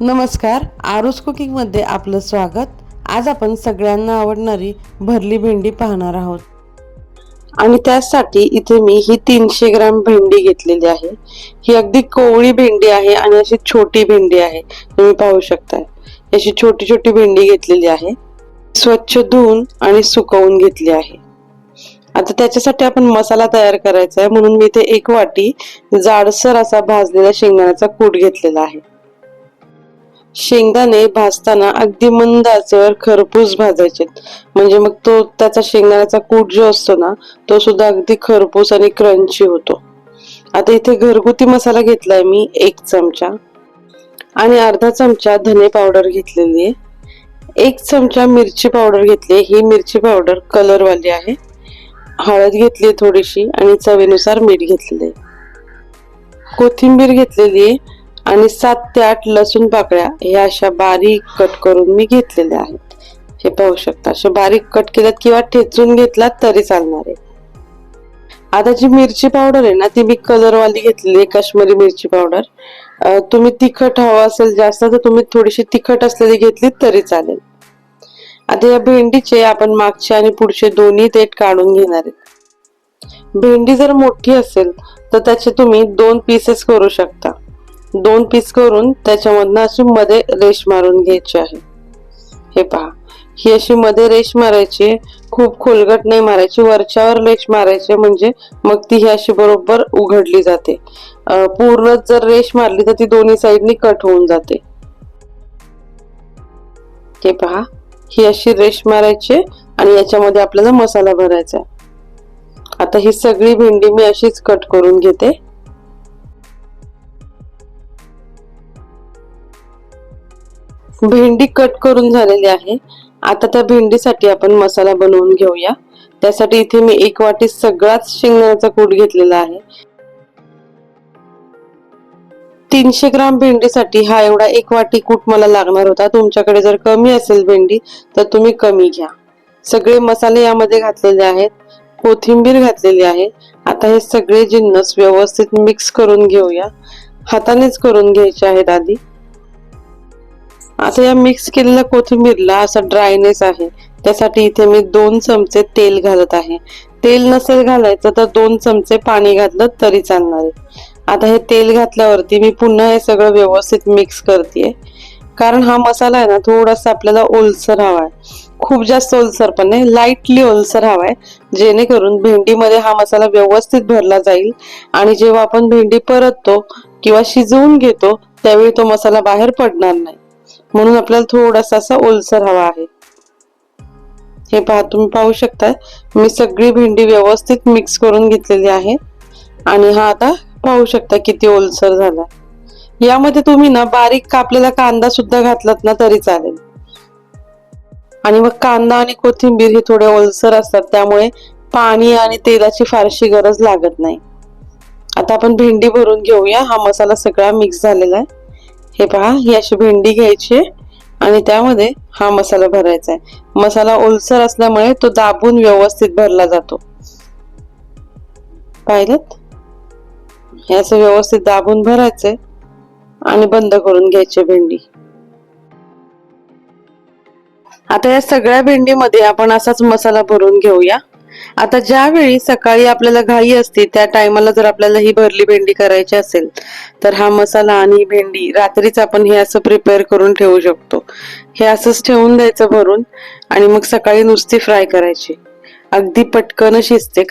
नमस्कार आरुस कुकिंगमध्ये आपलं स्वागत. आज आपण सगळ्यांना आवडणारी भरली भेंडी पाहणार आहोत. आणि त्यासाठी इथे मी ही तीनशे ग्राम भेंडी घेतलेली आहे. ही अगदी कोवळी भेंडी आहे आणि अशी छोटी भेंडी आहे. तुम्ही पाहू शकता. अशी छोटी छोटी भेंडी घेतलेली आहे. स्वच्छ धुवून आणि सुकवून घेतली आहे. आता त्याच्यासाठी आपण मसाला तयार करायचा आहे. म्हणून मी इथे एक वाटी जाडसर असा भाजलेला शेंगदाण्याचा कूट घेतलेला आहे. शेंगदाणे भाजताना अगदी मंद आचेवर खरपूस भाजायचे. म्हणजे मग तो त्याचा शेंगदाण्याचा कूट जो असतो ना तो सुद्धा अगदी खरपूस आणि क्रंची होतो. आता इथे घरगुती मसाला घेतलाय मी एक चमचा. आणि अर्धा चमचा धने पावडर घेतलेली आहे. एक चमचा मिरची पावडर घेतली ही मिरची पावडर कलरवाली आहे. हळद घेतली थोडीशी आणि चवीनुसार मीठ घेतलेले आहे. कोथिंबीर घेतलेली आहे. आणि सात ते आठ लसूण पाकळ्या ह्या अशा बारीक कट करून मी घेतलेल्या आहेत. हे पाहू शकता अशा बारीक कट केल्यात किंवा ठेचून घेतलात तरी चालणार आहे. आता जी मिरची पावडर आहे ना ती मी कलरवाली घेतलेली आहे काश्मीरी मिरची पावडर. तुम्ही तिखट हवं असेल जास्त तर तुम्ही थोडीशी तिखट असलेली घेतली तरी चालेल. आता या भेंडीचे आपण मागचे आणि पुढचे दोन्ही देठ काढून घेणार आहेत भेंडी जर मोठी असेल तर त्याचे तुम्ही दोन पीसेस करू शकता. दोन पीस करून त्याच्यामधनं अशी मध्ये रेश मारून घ्यायची आहे. हे पहा. ही अशी मध्ये रेश मारायची खूप खोलगट नाही मारायची. वरच्यावर रेश मारायची म्हणजे मग ती ही अशी बरोबर उघडली जाते. पूर्ण जर रेश मारली तर ती दोन्ही साईडनी कट होऊन जाते. हे पहा. ही अशी रेश मारायची आणि याच्यामध्ये आपल्याला मसाला भरायचा आता ही सगळी भेंडी मी अशीच कट करून घेते. भेंडी कट करून झालेली आहे. आता त्या भेंडीसाठी आपण मसाला बनवून घेऊया. त्यासाठी इथे मी एक वाटी सगळाच शेंगदाण्याचा कूट घेतलेला आहे. तीनशे ग्राम भेंडीसाठी हा एवढा एक वाटी कूट मला लागणार होता. तुमच्याकडे जर कमी असेल भेंडी तर तुम्ही कमी घ्या. सगळे मसाले यामध्ये घातलेले आहेत. कोथिंबीर घातलेली आहे. आता हे सगळे जिन्नस व्यवस्थित मिक्स करून घेऊया. हातानेच करून घ्यायचे आहेत आधी. आता या मिक्स केलेल्या कोथिंबीरला असा ड्रायनेस आहे. त्यासाठी इथे मी दोन चमचे तेल घालत आहे. तेल नसेल घालायचं तर दोन चमचे पाणी घातलं तरी चालणार आहे. आता हे तेल घातल्यावरती मी पुन्हा हे सगळं व्यवस्थित मिक्स करते कारण हा मसाला आहे ना थोडासा आपल्याला ओलसर हवा आहे. खूप जास्त ओलसर पण नाही लाईटली ओलसर हवा आहे. जेणेकरून भेंडीमध्ये हा मसाला व्यवस्थित भरला जाईल. आणि जेव्हा आपण भेंडी परततो किंवा शिजवून घेतो त्यावेळी तो मसाला बाहेर पडणार नाही. म्हणून आपल्याला थोडासा असा ओलसर हवा आहे. हे पहा तुम्ही पाहू शकता मी सगळी भेंडी व्यवस्थित मिक्स करून घेतलेली आहे. आणि हा आता पाहू शकता किती ओलसर झाला. यामध्ये तुम्ही ना बारीक कापलेला कांदा सुद्धा घातलात ना तरी चालेल. आणि मग कांदा आणि कोथिंबीर हे थोडे ओलसर असतात त्यामुळे पाणी आणि तेलाची फारशी गरज लागत नाही. आता आपण भेंडी भरून घेऊया. हा मसाला सगळा मिक्स झालेला आहे. हे पहा ही अशी भेंडी घ्यायची आहे आणि त्यामध्ये हा मसाला भरायचा आहे. मसाला ओलसर असल्यामुळे तो दाबून व्यवस्थित भरला जातो. पाहिलं? हे असं व्यवस्थित दाबून भरायचंय आणि बंद करून घ्यायची भेंडी. आता या सगळ्या भेंडीमध्ये आपण असाच मसाला भरून घेऊया. आता ज्यावेळी सकाळी आपल्याला घाई असते त्या टायमाला जर आपल्याला ही भरली भेंडी करायची असेल तर हा मसाला आणि भेंडी रात्रीच आपण हे असं प्रिपेअर करून ठेवू शकतो. हे असंच ठेवून द्यायचं भरून आणि मग सकाळी नुसती फ्राय करायची. अगदी पटकन शिजते.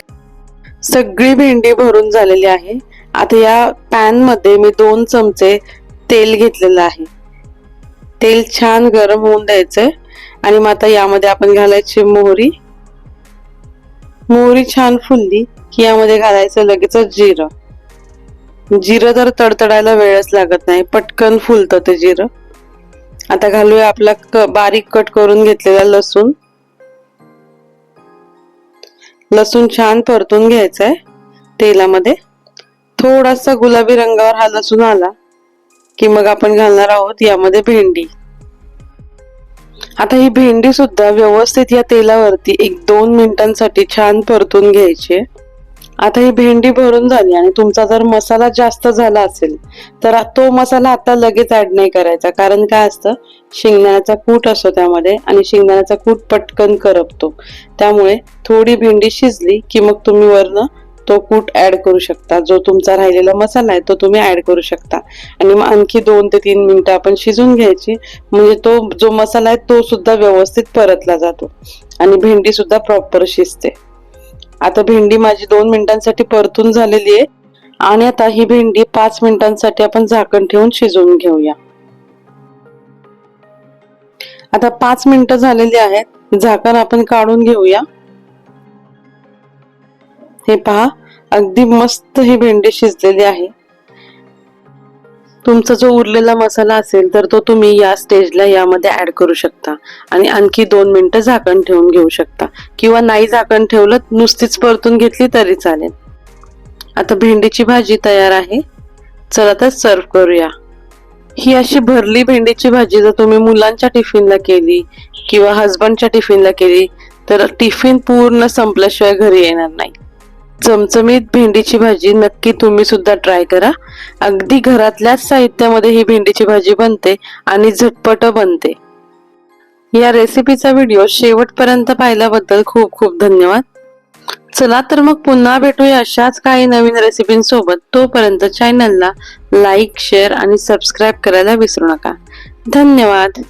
सगळी भेंडी भरून झालेली आहे. आता या पॅनमध्ये मी दोन चमचे तेल घेतलेलं आहे. तेल छान गरम होऊन द्यायचंय. आणि मग आता यामध्ये आपण घालायची मोहरी. मोहरी छान फुलली की यामध्ये घालायचं लगेच जिरं. जिरं तर तडतडायला वेळच लागत नाही पटकन फुलतं ते जिरं. आता घालूया आपला क बारीक कट करून घेतलेला लसूण. लसूण छान परतून घ्यायचा आहे तेलामध्ये. थोडासा गुलाबी रंगावर हा लसूण आला की मग आपण घालणार आहोत यामध्ये भेंडी. आता ही भेंडी सुद्धा व्यवस्थित या तेलावरती एक दोन मिनिटांसाठी छान परतून घ्यायची आहे. आता ही भेंडी भरून झाली आणि तुमचा जर मसाला जास्त झाला असेल तर तो मसाला आता लगेच ऍड नाही करायचा कारण काय असतं शेंगदाण्याचा कूट असतो त्यामध्ये आणि शेंगदाण्याचा कूट पटकन करपतो त्यामुळे थोडी भेंडी शिजली की मग तुम्ही वरनं तो कूट ऍड करू शकता. जो तुमचा राहिलेला मसाला आहे तो तुम्ही ऍड करू शकता. आणि मग आणखी दोन ते तीन मिनिटं आपण शिजून घ्यायची. म्हणजे तो जो मसाला आहे तो सुद्धा व्यवस्थित परतला जातो. आणि भेंडी सुद्धा प्रॉपर शिजते. आता भेंडी माझी दोन मिनिटांसाठी परतून झालेली आहे. आणि आता ही भेंडी पाच मिनिटांसाठी आपण झाकण ठेवून शिजवून घेऊया. आता पाच मिनिटं झालेली आहेत. झाकण आपण काढून घेऊया. हे पहा अगदी मस्त ही भेंडी शिजलेली आहे. तुमचा जो उरलेला मसाला असेल तर तो तुम्ही या स्टेजला यामध्ये ऍड करू शकता. आणि आणखी दोन मिनिटं झाकण ठेवून घेऊ शकता. किंवा नाही झाकण ठेवलं नुसतीच परतून घेतली तरी चालेल. आता भेंडीची भाजी तयार आहे. चला तर सर्व करूया. ही अशी भरली भेंडीची भाजी जर तुम्ही मुलांच्या टिफिनला केली किंवा हजबंडच्या टिफिनला केली तर टिफिन पूर्ण संपल्याशिवाय घरी येणार नाही. चमचमीत भेंडीची भाजी नक्की तुम्ही सुद्धा ट्राय करा. अगदी घरातल्याच साहित्यामध्ये ही भेंडीची भाजी बनते आणि झटपट बनते. या रेसिपीचा व्हिडिओ शेवटपर्यंत पाहिल्याबद्दल खूप खूप धन्यवाद. चला तर मग पुन्हा भेटूया अशाच काही नवीन रेसिपींसोबत तोपर्यंत चॅनलला लाईक शेअर आणि सबस्क्राईब करायला विसरू नका. धन्यवाद.